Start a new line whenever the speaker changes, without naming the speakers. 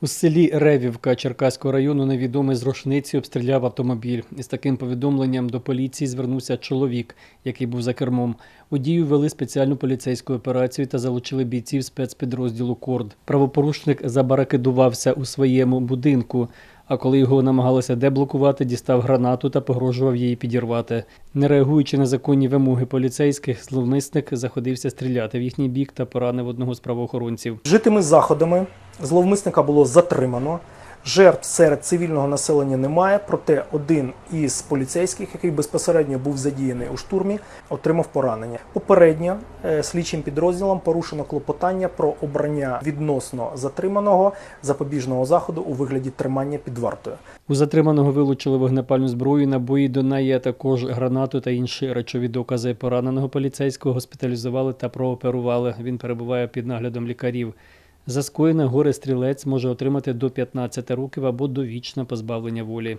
У селі Ревівка Черкаського району невідомий з рушниці обстріляв автомобіль. Із таким повідомленням до поліції звернувся чоловік, який був за кермом. У дію вели спеціальну поліцейську операцію та залучили бійців спецпідрозділу Корд. Правопорушник забаракидувався у своєму будинку. А коли його намагалися деблокувати, дістав гранату та погрожував її підірвати. Не реагуючи на законні вимоги поліцейських, зловмисник заходився стріляти в їхній бік та поранив одного з правоохоронців.
Житими заходами зловмисника було затримано. Жертв серед цивільного населення немає, проте один із поліцейських, який безпосередньо був задіяний у штурмі, отримав поранення. Попередньо е, слідчим підрозділом порушено клопотання про обрання відносно затриманого запобіжного заходу у вигляді тримання під вартою.
У затриманого вилучили вогнепальну зброю, набої до неї, а також гранату та інші речові докази. Пораненого поліцейського госпіталізували та прооперували. Він перебуває під наглядом лікарів. За скоєне горе стрілець може отримати до 15 років або довічне позбавлення волі.